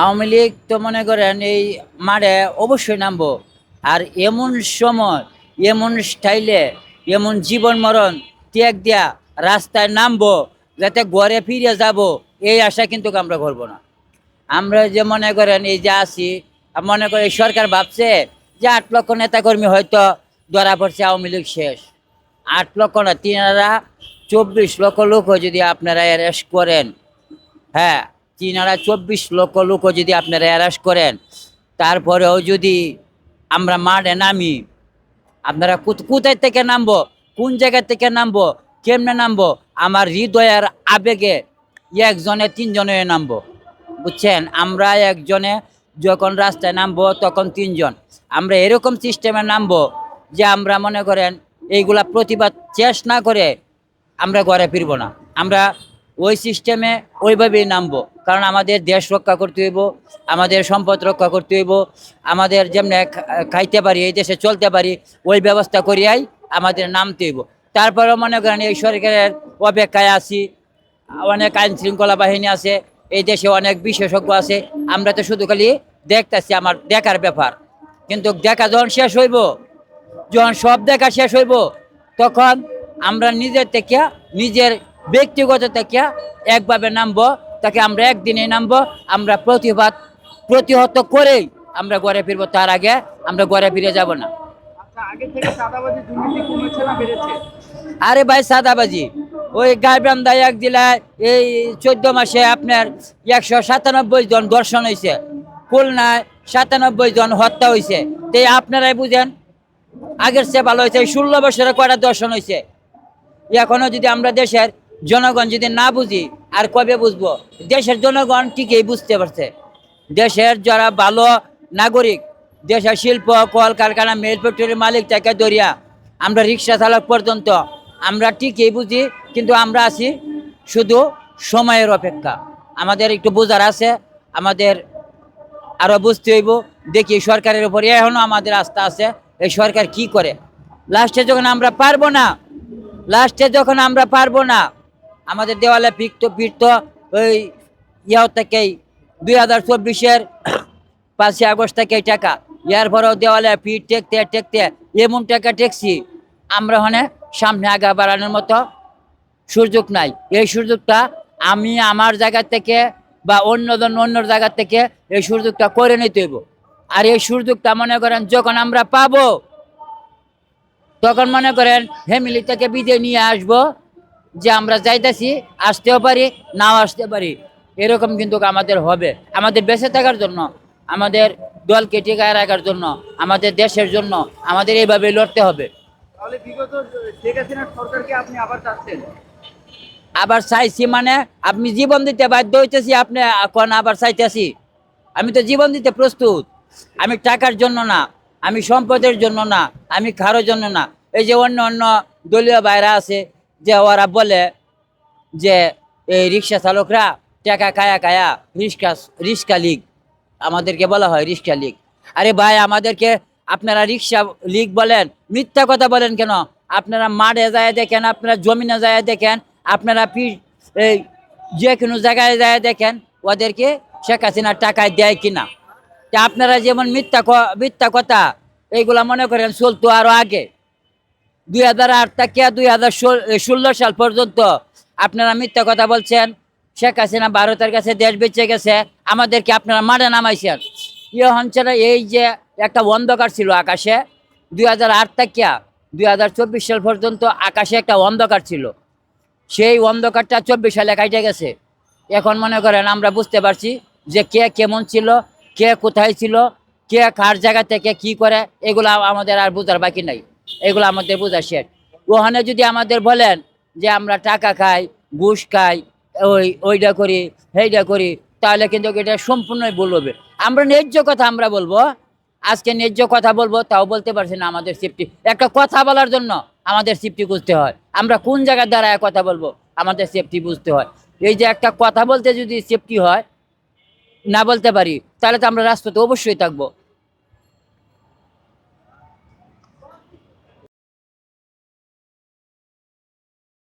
আওয়ামী লীগ তো মনে করেন এই মাঠে অবশ্যই নামবো। আর এমন সময়, এমন স্টাইলে, এমন জীবন মরণ ত্যাগ দিয়া রাস্তায় নামবো, যাতে ঘরে ফিরে যাব, এই আশা কিন্তু আমরা করব না। আমরা যে মনে করেন এই যে আছি মনে করি সরকার ভাবছে যে আট লক্ষ নেতাকর্মী হয়তো ধরা পড়ছে আওয়ামী লীগ শেষ। আট লক্ষ না তিনারা চব্বিশ লক্ষ লোক যদি আপনারা অ্যারেস্ট করেন হ্যাঁ তিনারা চব্বিশ লক্ষ লোক যদি আপনারা অ্যারেস্ট করেন, তারপরেও যদি আমরা মাঠে নামি, আপনারা কোথ- কোথায় থেকে নামবো, কোন জায়গা থেকে নামবো, কেমনে নামবো, আমার হৃদয়ের আবেগে একজনে তিনজনে নামবো, বুঝছেন? আমরা একজনে যখন রাস্তায় নামবো, তখন তিনজন। আমরা এরকম সিস্টেমে নামবো যে আমরা মনে করেন এইগুলা প্রতিবাদ শেষ না করে আমরা ঘরে ফিরবো না। আমরা ওই সিস্টেমে ওইভাবেই নামবো। কারণ আমাদের দেশ রক্ষা করতে হইব, আমাদের সম্পদ রক্ষা করতে হইব, আমাদের যেমনি খাইতে পারি, এই দেশে চলতে পারি, ওই ব্যবস্থা করিয়াই আমাদের নামতে হইব। তারপরেও মনে করেন এই সরকারের অপেক্ষায় আছি, অনেক আইন শৃঙ্খলা বাহিনী আছে, এই দেশে অনেক বিশেষজ্ঞ আছে, আমরা তো শুধু খালি দেখতেছি আমার দেখার ব্যাপার। কিন্তু দেখা যখন শেষ হইব, যখন সব দেখা শেষ হইব, তখন আমরা নিজের থেকে নিজের ব্যক্তিগত থেকে একভাবে নামবো তাকে আমরা একদিনে নামবো আমরা প্রতিবাদ প্রতিহত করেই আমরা ঘরে ফিরবো। তার আগে আমরা ঘরে ফিরে যাব না। আচ্ছা আরে ভাই সাদাবাজি। ওই গাইবান্ধা এক জেলায় এই চোদ্দ মাসে আপনার একশো সাতানব্বই জন দর্শন হয়েছে। খুলনায় সাতানব্বই জন হত্যা হয়েছে। তো আপনারাই বুঝেন আগের চেয়ে ভালো হয়েছে। ষোলো বছরে কয়টা দর্শন হয়েছে? এখনও যদি আমরা দেশের জনগণ যদি না বুঝি, আর কবে বুঝব? দেশের জনগণ ঠিকই বুঝতে পারছে। দেশের যারা ভালো নাগরিক, দেশের শিল্প, কলকারখানা মেল ফ্যাক্টরির মালিক থেকে দরিয়া আমরা রিক্সা চালক পর্যন্ত আমরা ঠিকই বুঝি, কিন্তু আমরা আছি শুধু সময়ের অপেক্ষা। আমাদের একটু বোঝার আছে, আমাদের আরও বুঝতে হইব, দেখি সরকারের উপরে এখনও আমাদের আস্থা আছে, এই সরকার কি করে। লাস্টে যখন আমরা পারব না লাস্টে যখন আমরা পারব না আমাদের দেওয়ালে পিকতো পিটতো ওই ইয়াও থেকেই দুই হাজার চব্বিশের পাঁচই আগস্ট থেকে টাকা। ইয়ার পরেও দেওয়ালে পিঠ টেকতে টেকতে এমন টাকা টেকছি আমরা ওখানে সামনে আগা বাড়ানোর মতো সুযোগ নাই। এই সুযোগটা আমি আমার জায়গা থেকে বা অন্যজন অন্য জায়গা থেকে এই সুযোগটা করে নিতে হইব। আর এই সুযোগটা মনে করেন যখন আমরা পাবো, তখন মনে করেন ফ্যামিলি থেকে বিদে নিয়ে আসব যে আমরা যাইতেছি আসতেও পারি নাও আসতে পারি। এরকম কিন্তু আমাদের হবে। আমাদের বেঁচে থাকার জন্য আমাদের দলকে টিকায় রাখার জন্য আমাদের দেশের জন্য আমাদের এইভাবে লড়তে হবে। আবার আবার চাইছি মানে আপনি জীবন দিতে বাধ্য হইতেছি আপনি এখন আবার চাইতেছি? আমি তো জীবন দিতে প্রস্তুত। আমি টাকার জন্য না আমি সম্পদের জন্য না আমি খারোর জন্য না। এই যে অন্য অন্য দলীয় বাইরা আছে যে ওরা বলে যে এই রিক্সা চালকরা টাকা কায়া কায়া রিক্সা রিক্সা লিগ, আমাদেরকে বলা হয় রিক্সা লিগ। আরে ভাই, আমাদেরকে আপনারা রিক্সা লিগ বলেন, মিথ্যা কথা বলেন কেন? আপনারা মাঠে যায় দেখেন, আপনারা জমিনে যায় দেখেন, আপনারা এই যে কোনো জায়গায় যায় দেখেন, ওদেরকে শেখ হাসিনা টাকায় দেয় কিনা। তা আপনারা যেমন মিথ্যা মিথ্যা কথা এইগুলা মনে করেন চলতো আরও আগে। দুই হাজার আট থেকে দুই হাজার ষোলো সাল পর্যন্ত আপনারা মিথ্যা কথা বলছেন। শেখ হাসিনা ভারতের কাছে দেশ বেঁচে গেছে, আমাদেরকে আপনারা মারে নামাইছেন। ইয়ে না এই যে একটা অন্ধকার ছিল আকাশে, দুই হাজার আট থেকে দুই হাজার চব্বিশ সাল পর্যন্ত আকাশে একটা অন্ধকার ছিল। সেই অন্ধকারটা চব্বিশ সালে কাটে গেছে। এখন মনে করেন আমরা বুঝতে পারছি যে কে কেমন ছিল, কে কোথায় ছিল, কে কার জায়গা থেকে কি করে, এগুলো আমাদের আর বোঝার বাকি নাই। এগুলো আমাদের বোঝা শেষ। ওখানে যদি আমাদের বলেন যে আমরা টাকা খাই, ঘুষ খাই, ওই ওইটা করি সেইটা করি, তাহলে কিন্তু এটা সম্পূর্ণই ভুল হবে। আমরা ন্যায্য কথা আমরা বলব। আজকে ন্যায্য কথা বলব, তাও বলতে পারছি না আমাদের সেফটি একটা কথা বলার জন্য আমাদের সেফটি বুঝতে হয়। আমরা কোন জায়গার দ্বারায় কথা বলব? আমাদের সেফটি বুঝতে হয়। এই যে একটা কথা বলতে যদি সেফটি হয়, না বলতে পারি, তাহলে তো আমরা রাস্তাতে অবশ্যই থাকব।